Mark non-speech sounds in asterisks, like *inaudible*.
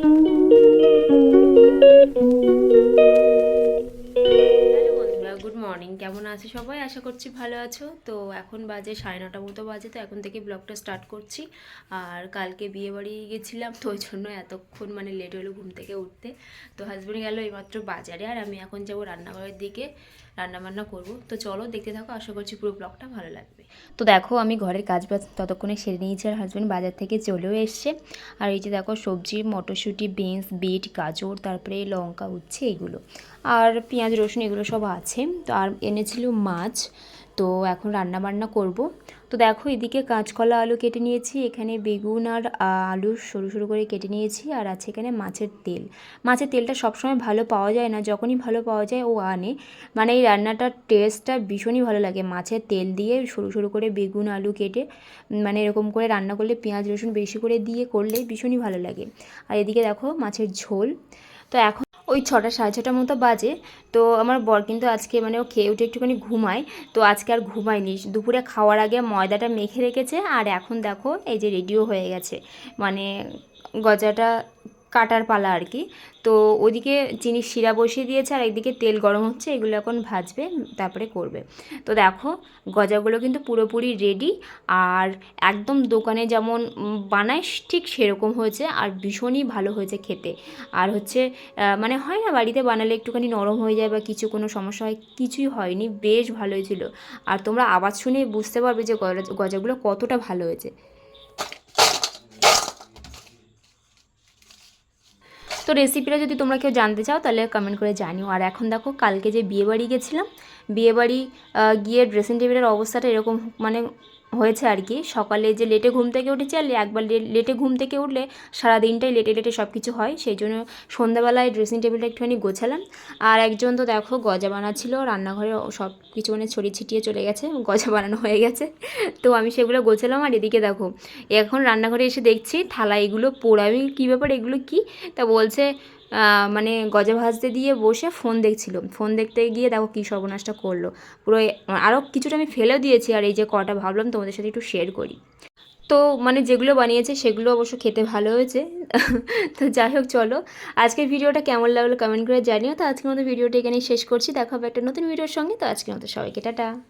Thank you. Morning কেমন আছো সবাই? আশা করছি ভালো আছো। তো এখন বাজে সাড়ে নটা মতো বাজে, তো এখন থেকে ব্লগটা স্টার্ট করছি। আর কালকে বিয়ে বাড়ি গেছিলাম, তো ওই জন্য এতক্ষণ মানে লেট হলো ঘুম থেকে উঠতে। তো হাজব্যান্ড গেল এইমাত্র বাজারে, আর আমি এখন যাব রান্নাঘরের দিকে রান্না বান্না করব। তো চলো দেখতে থাকো, আশা করছি পুরো ব্লগটা ভালো লাগবে। তো দেখো, আমি ঘরের কাজ বাজ ততক্ষণে সেরে নিয়েছি, আর হাজব্যান্ড বাজার থেকে চলেও এসছে। আর এই যে দেখো, সবজি, মটরশুঁটি বিনস বিট গাজর, তারপরে লঙ্কা, উচ্ছে, এগুলো। আর পেঁয়াজ, রসুন, এগুলো সব আছে। তো আর এনেছিল মাছ, তো এখন রান্না বান্না করব। তো দেখো এদিকে কাঁচকলা আলু কেটে নিয়েছি, এখানে বেগুন আর আলু সরু সরু করে কেটে নিয়েছি, আর আছে এখানে মাছের তেল। মাছের তেলটা সবসময় ভালো পাওয়া যায় না, যখনই ভালো পাওয়া যায় ও আনে। মানে এই রান্নাটার টেস্টটা ভীষণই ভালো লাগে, মাছের তেল দিয়ে সরু সরু করে বেগুন আলু কেটে মানে এরকম করে রান্না করলে পেঁয়াজ রসুন বেশি করে দিয়ে করলে ভীষণই ভালো লাগে। আর এদিকে দেখো মাছের ঝোল, তো এখন ওই ছটা সাড়ে ছটার মতো বাজে। তো আমার বর কিন্তু আজকে মানে ও খেয়ে উঠে একটুখানি ঘুমায়। তো আজকে আর ঘুমায়নি। দুপুরে খাওয়ার আগে ময়দাটা মেখে রেখেছে। আর এখন দেখো, এই যে রেডিও হয়ে গেছে। মানে গজাটা কাটার পালা আর কি। তো ওদিকে চিনি শিরা বসিয়ে দিয়েছে আর একদিকে তেল গরম হচ্ছে, এগুলো এখন ভাজবে, তারপরে করবে। তো দেখো, গজাগুলো কিন্তু পুরোপুরি রেডি আর একদম দোকানে যেমন বানায় ঠিক সেরকম হয়েছে আর ভীষণই ভালো হয়েছে খেতে। আর হচ্ছে মানে হয় না বাড়িতে বানালে একটুখানি নরম হয়ে যায় বা কিছু কোনো সমস্যা হয়, কিছুই হয়নি, বেশ ভালো হয়েছিল আর তোমরা আওয়াজ শুনে বুঝতে পারবে যে গজা- গজাগুলো কতটা ভালো হয়েছে। তো রেসিপিটা যদি তোমরা কেউ জানতে চাও, তাহলে কমেন্ট করে জানিও। আর এখন দেখো, কালকে যে বিয়েবাড়ি গেছিলাম, বিয়েবাড়ি গিয়ে ড্রেসিং টেবিলের অবস্থাটা এরকম মানে হয়েছে আর কি। সকালে যে লেটে ঘুম থেকে উঠেছি আর একবার লেটে ঘুম থেকে উঠলে সারা দিনটাই লেটে লেটে সব কিছু হয়, সেই জন্য সন্ধ্যাবেলায় ড্রেসিং টেবিলটা একটুখানি গোছালাম। আর একজন তো দেখো গজা বানাচ্ছিল, রান্নাঘরে সব কিছু মানে ছড়িয়ে ছিটিয়ে চলে গেছে, গজা বানানো হয়ে গেছে। তো আমি সেগুলো গোছালাম আর এদিকে দেখো, এখন রান্নাঘরে এসে দেখছি থালা এগুলো পোড়া, আমি কী ব্যাপার এগুলো কি? তা বলছে মানে গজা ভাজতে দিয়ে বসে ফোন দেখছিল। ফোন দেখতে গিয়ে দেখো কী সর্বনাশটা করল। পুরো আরও কিছুটা আমি ফেলেও দিয়েছি আর এই যে কটা ভাবলাম তোমাদের সাথে একটু শেয়ার করি। তো মানে যেগুলো বানিয়েছে সেগুলো অবশ্য খেতে ভালো হয়েছে। *laughs* তো যাই হোক চলো, আজকের ভিডিওটা কেমন লাগল কমেন্ট করে জানিও। তো আজকের মতো ভিডিওটা এখানেই শেষ করছি। দেখা হবে একটা নতুন ভিডিওর সঙ্গে। তো আজকের মতো সবাইকে টাটা।